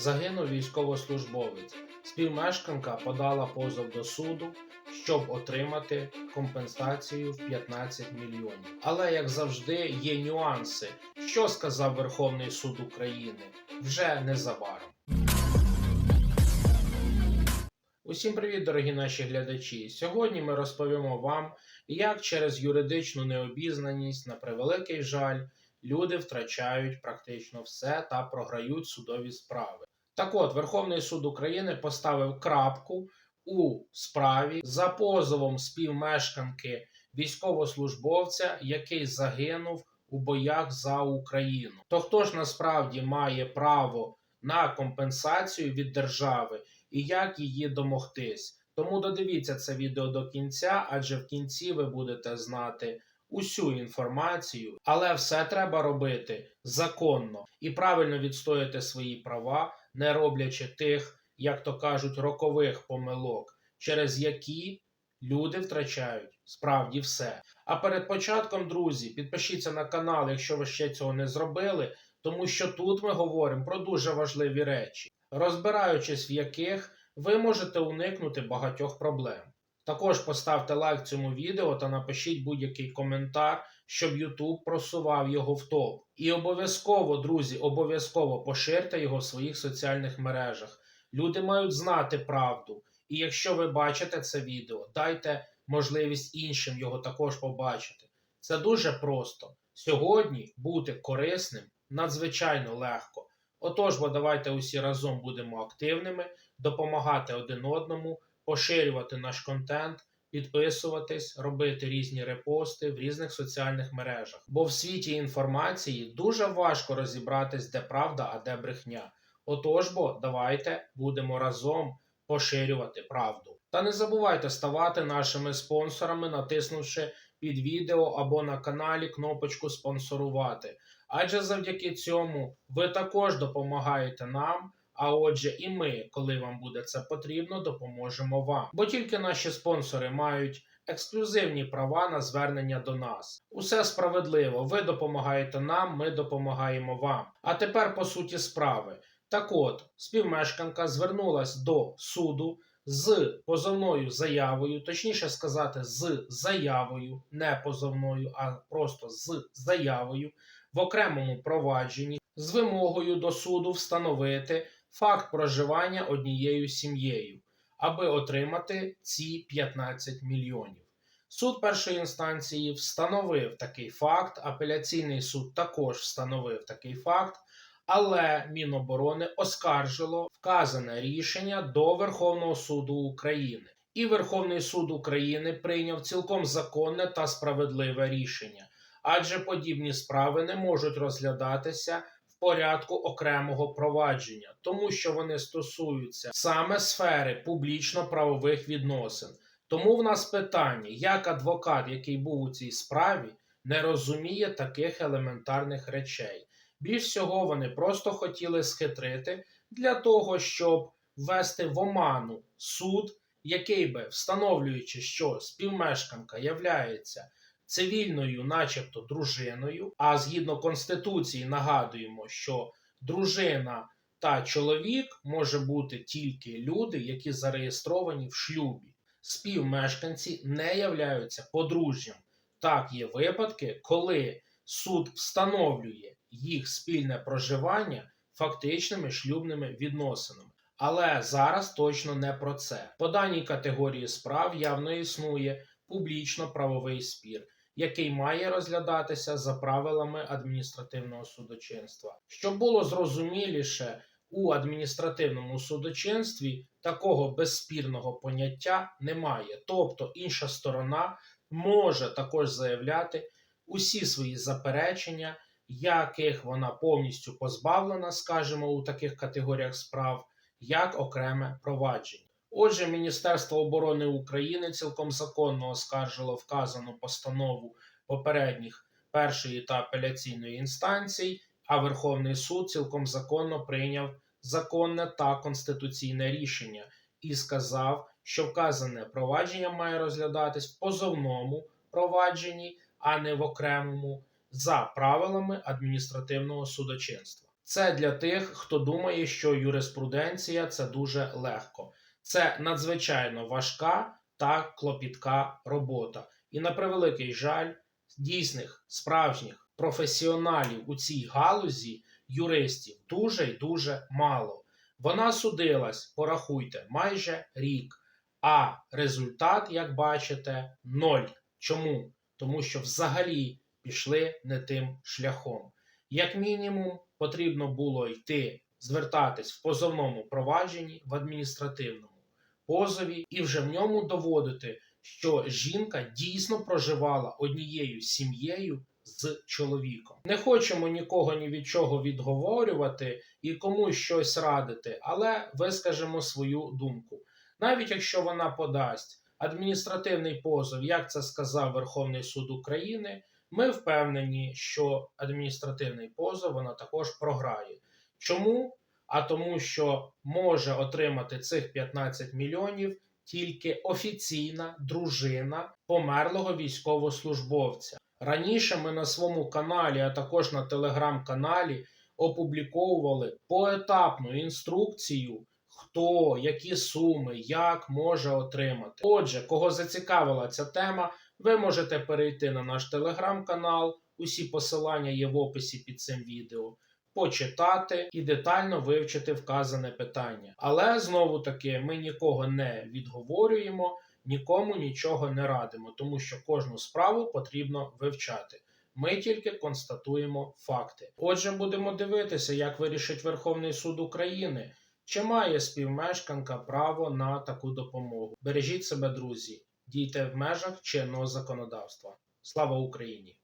Загинув військовослужбовець. Співмешканка подала позов до суду, щоб отримати компенсацію в 15 мільйонів. Але як завжди, є нюанси. Що сказав Верховний суд України вже незабаром. Усім привіт, дорогі наші глядачі! Сьогодні ми розповімо вам, як через юридичну необізнаність, на превеликий жаль, люди втрачають практично все та програють судові справи. Так от, Верховний суд України поставив крапку у справі за позовом співмешканки військовослужбовця, який загинув у боях за Україну. То хто ж насправді має право на компенсацію від держави і як її домогтись? Тому додивіться це відео до кінця, адже в кінці ви будете знати усю інформацію, але все треба робити законно і правильно відстояти свої права, не роблячи тих, як то кажуть, рокових помилок, через які люди втрачають справді все. А перед початком, друзі, підпишіться на канал, якщо ви ще цього не зробили, тому що тут ми говоримо про дуже важливі речі, розбираючись в яких ви можете уникнути багатьох проблем. Також поставте лайк цьому відео та напишіть будь-який коментар, щоб YouTube просував його в топ. І обов'язково, друзі, обов'язково поширте його в своїх соціальних мережах. Люди мають знати правду. І якщо ви бачите це відео, дайте можливість іншим його також побачити. Це дуже просто. Сьогодні бути корисним надзвичайно легко. Отож, бо давайте усі разом будемо активними, допомагати один одному поширювати наш контент, підписуватись, робити різні репости в різних соціальних мережах. Бо в світі інформації дуже важко розібратись, де правда, а де брехня. Отож, бо давайте будемо разом поширювати правду. Та не забувайте ставати нашими спонсорами, натиснувши під відео або на каналі кнопочку спонсорувати. Адже завдяки цьому ви також допомагаєте нам. А отже, і ми, коли вам буде це потрібно, допоможемо вам. Бо тільки наші спонсори мають ексклюзивні права на звернення до нас. Усе справедливо. Ви допомагаєте нам, ми допомагаємо вам. А тепер по суті справи. Так от, співмешканка звернулась до суду з позовною заявою, точніше сказати, з заявою, не позовною, а просто з заявою в окремому провадженні з вимогою до суду встановити факт проживання однією сім'єю, аби отримати ці 15 мільйонів. Суд першої інстанції встановив такий факт, апеляційний суд також встановив такий факт, але Міноборони оскаржило вказане рішення до Верховного суду України. І Верховний суд України прийняв цілком законне та справедливе рішення, адже подібні справи не можуть розглядатися порядку окремого провадження, тому що вони стосуються саме сфери публічно-правових відносин. Тому в нас питання, як адвокат, який був у цій справі, не розуміє таких елементарних речей. Більш всього, вони просто хотіли схитрити для того, щоб ввести в оману суд, який би, встановлюючи, що співмешканка являється цивільною, начебто, дружиною. А згідно Конституції нагадуємо, що дружина та чоловік може бути тільки люди, які зареєстровані в шлюбі. Співмешканці не являються подружжям. Так, є випадки, коли суд встановлює їх спільне проживання фактичними шлюбними відносинами. Але зараз точно не про це. По даній категорії справ явно існує публічно-правовий спір, який має розглядатися за правилами адміністративного судочинства. Щоб було зрозуміліше, у адміністративному судочинстві такого безспірного поняття немає. Тобто інша сторона може також заявляти усі свої заперечення, яких вона повністю позбавлена, скажімо, у таких категоріях справ, як окреме провадження. Отже, Міністерство оборони України цілком законно оскаржило вказану постанову попередніх першої та апеляційної інстанцій, а Верховний суд цілком законно прийняв законне та конституційне рішення і сказав, що вказане провадження має розглядатись в позовному провадженні, а не в окремому за правилами адміністративного судочинства. Це для тих, хто думає, що юриспруденція це дуже легко. Це надзвичайно важка та клопітка робота. І на превеликий жаль, дійсних справжніх професіоналів у цій галузі, юристів, дуже й дуже мало. Вона судилась, порахуйте, майже рік. А результат, як бачите, ноль. Чому? Тому що взагалі пішли не тим шляхом. Як мінімум, потрібно було йти звертатись в позовному провадженні в адміністративному позові і вже в ньому доводити, що жінка дійсно проживала однією сім'єю з чоловіком. Не хочемо нікого ні від чого відговорювати і комусь щось радити, але вискажемо свою думку. Навіть якщо вона подасть адміністративний позов, як це сказав Верховний суд України, ми впевнені, що адміністративний позов вона також програє. Чому? А тому, що може отримати цих 15 мільйонів тільки офіційна дружина померлого військовослужбовця. Раніше ми на своєму каналі, а також на телеграм-каналі, опубліковували поетапну інструкцію, хто, які суми, як може отримати. Отже, кого зацікавила ця тема, ви можете перейти на наш телеграм-канал. Усі посилання є в описі під цим відео. Почитати і детально вивчити вказане питання. Але знову таки ми нікого не відговорюємо, нікому нічого не радимо, тому що кожну справу потрібно вивчати. Ми тільки констатуємо факти. Отже, будемо дивитися, як вирішить Верховний суд України, чи має співмешканка право на таку допомогу. Бережіть себе, друзі, дійте в межах чинного законодавства. Слава Україні!